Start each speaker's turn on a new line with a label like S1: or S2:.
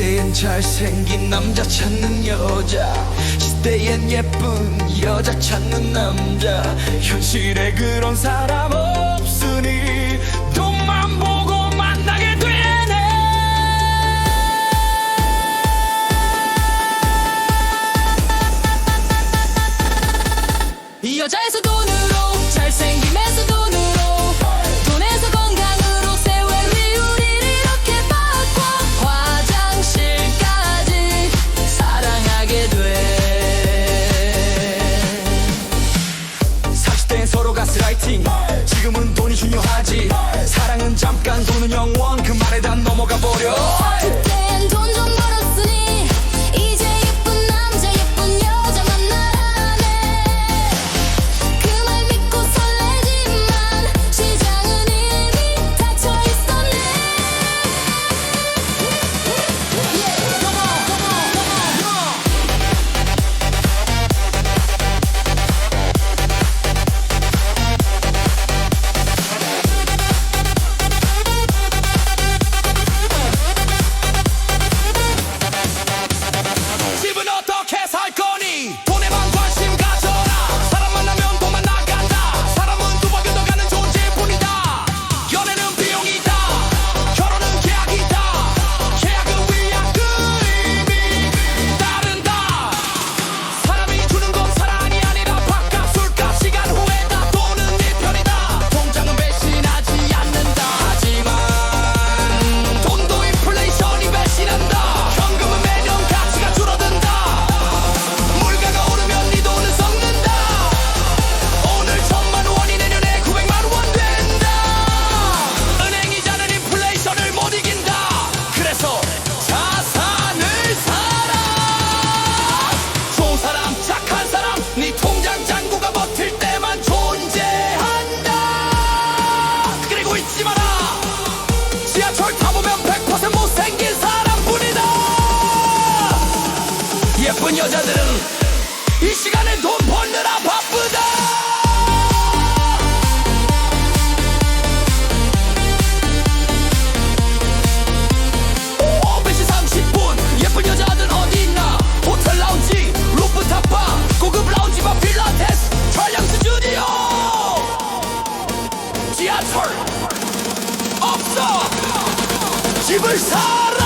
S1: 시대엔 잘생긴 남자 찾는 여자 시대엔 예쁜 여자 찾는 남자. 현실에 그런 사람 없으니 없어! 집을 사라!